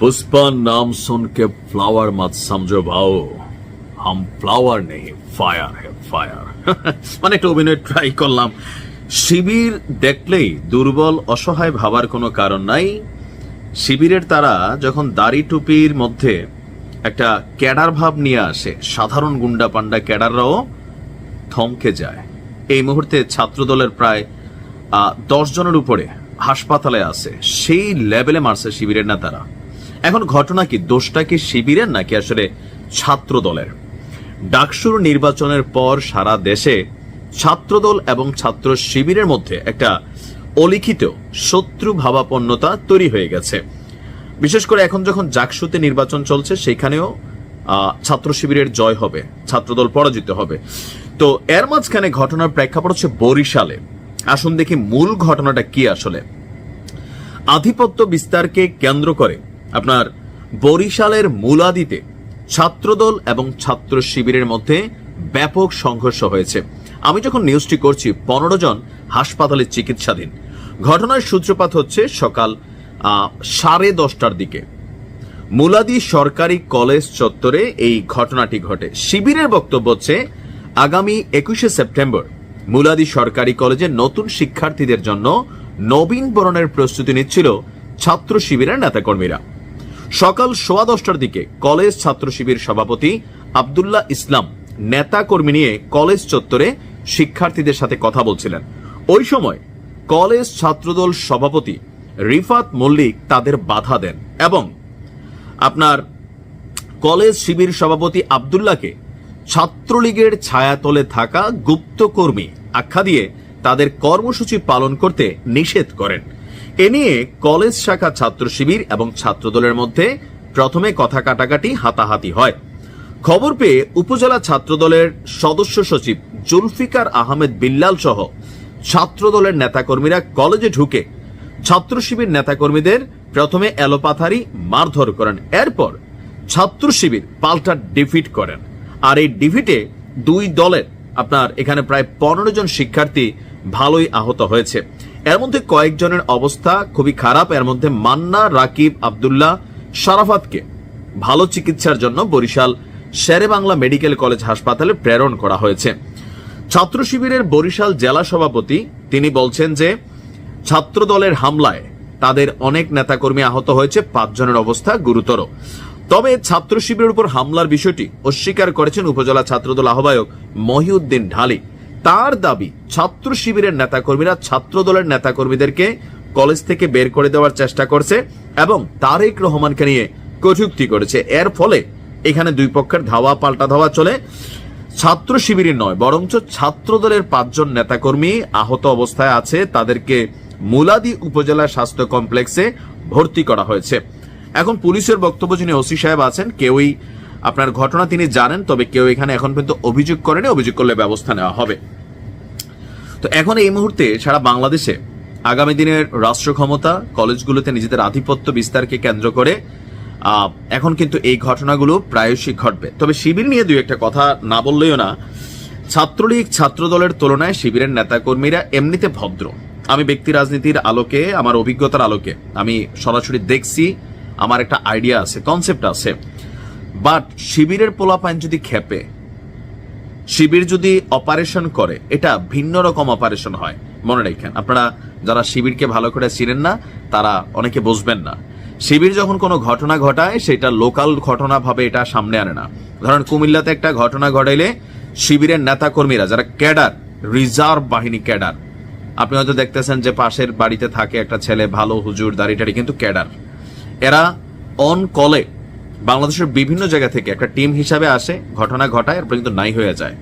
पुष्पा नाम सुन के फ्लावर मत समझो भाओ हम फ्लावर नहीं ফায়ার है ফায়ার মানে একটু অভিনয় ট্রাই করলাম শিবির দেখলেই দুর্বল অসহায় ভাবার কোনো কারণ নাই শিবিরের তারা যখন দাড়ি টুপির মধ্যে একটা ক্যাডার ভাব নিয়ে আসে সাধারণ গুন্ডা পান্ডা ক্যাডাররাও থমকে যায় এই মুহূর্তে ছাত্রদলের প্রায় আহ, দশ জনের উপরে হাসপাতালে আছে সেই লেভেলে মারছে শিবিরের নেতারা এখন ঘটনা কি? দোষটা কি শিবিরের নাকি আসলে ছাত্র দলের ডাকসুর নির্বাচনের পর সারা দেশে ছাত্রদল এবং ছাত্র শিবিরের মধ্যে একটা অলিখিত শত্রু ভাবাপন্নতা তৈরি হয়ে গেছে। বিশেষ করে এখন যখন জাকসুতে নির্বাচন চলছে, সেখানেও ছাত্র শিবিরের জয় হবে, ছাত্রদল পরাজিত হবে। তো এর মাঝখানে ঘটনার প্রেক্ষাপট হচ্ছে বরিশালে। আসুন দেখি মূল ঘটনাটা কি আসলে। আধিপত্য বিস্তারকে কেন্দ্র করে আপনার বরিশালের মূলাদিতে ছাত্রদল এবং ছাত্র শিবিরের মধ্যে ব্যাপক সংঘর্ষ হয়েছে। আমি যখন নিউজটি করছি, পনেরো জন হাসপাতালে চিকিৎসাধীন। ঘটনার সূত্রপাত হচ্ছে সকাল সাড়ে দশটার দিকে। মুলাদি সরকারি কলেজ চত্বরে এই ঘটনাটি ঘটে। শিবিরের বক্তব্য হচ্ছে, আগামী একুশে সেপ্টেম্বর মুলাদি সরকারি কলেজে নতুন শিক্ষার্থীদের জন্য নবীন বরণের প্রস্তুতি নিচ্ছিল ছাত্র শিবিরের নেতাকর্মীরা। সকাল সোয়া দশটার দিকে কলেজ ছাত্র শিবির সভাপতি আবদুল্লাহ ইসলাম নেতা কর্মী নিয়ে কলেজ চত্বরে শিক্ষার্থীদের সাথে কথা বলছিলেন। ওই সময় কলেজ ছাত্রদল সভাপতি রিফাত মল্লিক তাদের বাধা দেন এবং আপনার কলেজ শিবির সভাপতি আবদুল্লাহকে ছাত্রলীগের ছায়াতলে থাকা গুপ্ত কর্মী আখ্যা দিয়ে তাদের কর্মসূচি পালন করতে নিষেধ করেন। এ নিয়ে কলেজ শাখা ছাত্র শিবির এবং ছাত্রদলের মধ্যে প্রথমে কথা কাটাকাটি হাতাহাতি হয়। খবর পেয়ে উপজেলা ছাত্রদলের সদস্য সচিব জুলফিকার আহমেদ বিল্লাল সহ ছাত্রদলের নেতাকর্মীরা কলেজে ঢুকে ছাত্র শিবির নেতাকর্মীদের প্রথমে এলোপাথারি মারধর করেন, এরপর ছাত্র শিবির পাল্টা ডিফিট করেন। আর এই ডিফিটে দুই দলের আপনার এখানে প্রায় পনেরো জন শিক্ষার্থী ভালোই আহত হয়েছে। এর মধ্যে কয়েকজনের অবস্থা খুবই খারাপ। এর মধ্যে মান্না, রাকিব, আবদুল্লাহ, শারাফাতকে ভালো চিকিৎসার জন্য বরিশাল শেরে বাংলা মেডিকেল কলেজ হাসপাতালে প্রেরণ করা হয়েছে। ছাত্র শিবিরের বরিশাল জেলা সভাপতি, তিনি বলছেন যে ছাত্র দলের হামলায় তাদের অনেক নেতাকর্মী আহত হয়েছে, পাঁচজনের অবস্থা গুরুতর। তবে ছাত্র শিবিরের উপর হামলার বিষয়টি অস্বীকার করেছেন উপজেলা ছাত্রদল আহ্বায়ক মহিউদ্দিন ঢালি। তার দাবি, ছাত্র শিবিরের নেতাকর্মীরা ছাত্র দলের নেতাকর্মীদেরকে কলেজ থেকে বের করে দেওয়ার চেষ্টা করছে এবং তারেক রহমানকে নিয়ে কটূক্তি করেছে। এর ফলে এখানে দুই পক্ষের ধাওয়া পাল্টা ধাওয়া চলে। ছাত্র শিবিরের নয়, বরঞ্চ ছাত্র দলের পাঁচজন নেতাকর্মী আহত অবস্থায় আছে। তাদেরকে মুলাদি উপজেলা স্বাস্থ্য কমপ্লেক্সে ভর্তি করা হয়েছে। এখন পুলিশের বক্তব্য যিনি ওসি সাহেব আছেন, কেউই আপনার ঘটনা তিনি জানেন, তবে কেউ এখানে এখন পর্যন্ত অভিযোগ করেনি, অভিযোগ করলে ব্যবস্থা নেওয়া হবে। তো এখন এই মুহূর্তে সারা বাংলাদেশে আগামী দিনের রাষ্ট্র ক্ষমতা কলেজগুলোতে নিজেদের আধিপত্য বিস্তারকে কেন্দ্র করে এখন কিন্তু এই ঘটনাগুলো প্রায়শই ঘটবে। তবে শিবির নিয়ে দুই একটা কথা না বললেও না, ছাত্রলীগ ছাত্রদলের তুলনায় শিবিরের নেতাকর্মীরা এমনিতে ভদ্র। আমি ব্যক্তি রাজনীতির আলোকে, আমার অভিজ্ঞতার আলোকে, আমি সরাসরি দেখছি, আমার একটা আইডিয়া আছে, কনসেপ্ট আছে। বাট শিবিরের পোলাপাইন যদি খেপে, শিবির যদি অপারেশন করে, এটা ভিন্ন রকম অপারেশন হয়। মনে রাখেন, আপনারা যারা শিবিরকে ভালো করে চিনেন না, তারা অনেকে বুঝবেন না। শিবির যখন কোনো ঘটনা ঘটায়, সেটা লোকাল ঘটনা ভাবে এটা সামনে আনে না। ধরেন, কুমিল্লাতে একটা ঘটনা ঘটাইলে শিবিরের নেতা কর্মীরা যারা ক্যাডার, রিজার্ভ বাহিনী ক্যাডার, আপনি হয়তো দেখতেছেন যে পাশের বাড়িতে থাকে একটা ছেলে, ভালো হুজুর দাড়িটাড়ি কিন্তু ক্যাডার। এরা অন কলে বাংলাদেশের বিভিন্ন জায়গা থেকে একটা টিম হিসাবে আসে, ঘটনা ঘটায় এরপর কিন্তু নাই হয়ে যায়।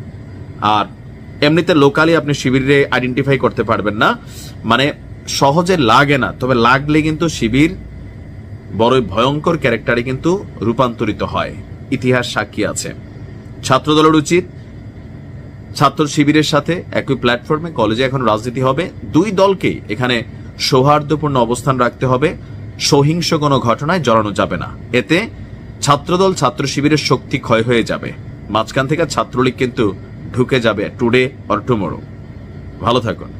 আর এমনিতে লোকালি আপনি শিবিরে আইডেন্টিফাই করতে পারবেন না। মানে সহজে লাগে না, তবে লাগলে কিন্তু শিবির বড়ই ভয়ঙ্কর ক্যারেক্টারে কিন্তু রূপান্তরিত হয়। ইতিহাস সাক্ষী আছে। ছাত্রদলের উচিত ছাত্র শিবিরের সাথে একই প্ল্যাটফর্মে কলেজে এখন রাজনীতি হবে। দুই দলকেই এখানে সৌহার্দ্যপূর্ণ অবস্থান রাখতে হবে। সহিংস কোনো ঘটনায় জড়ানো যাবে না। এতে ছাত্রদল ছাত্র শিবিরের শক্তি ক্ষয় হয়ে যাবে। মাঝখান থেকে ছাত্রলীগ কিন্তু ঢুকে যাবে টুডে অর টুমোরো ভালো থাকুন।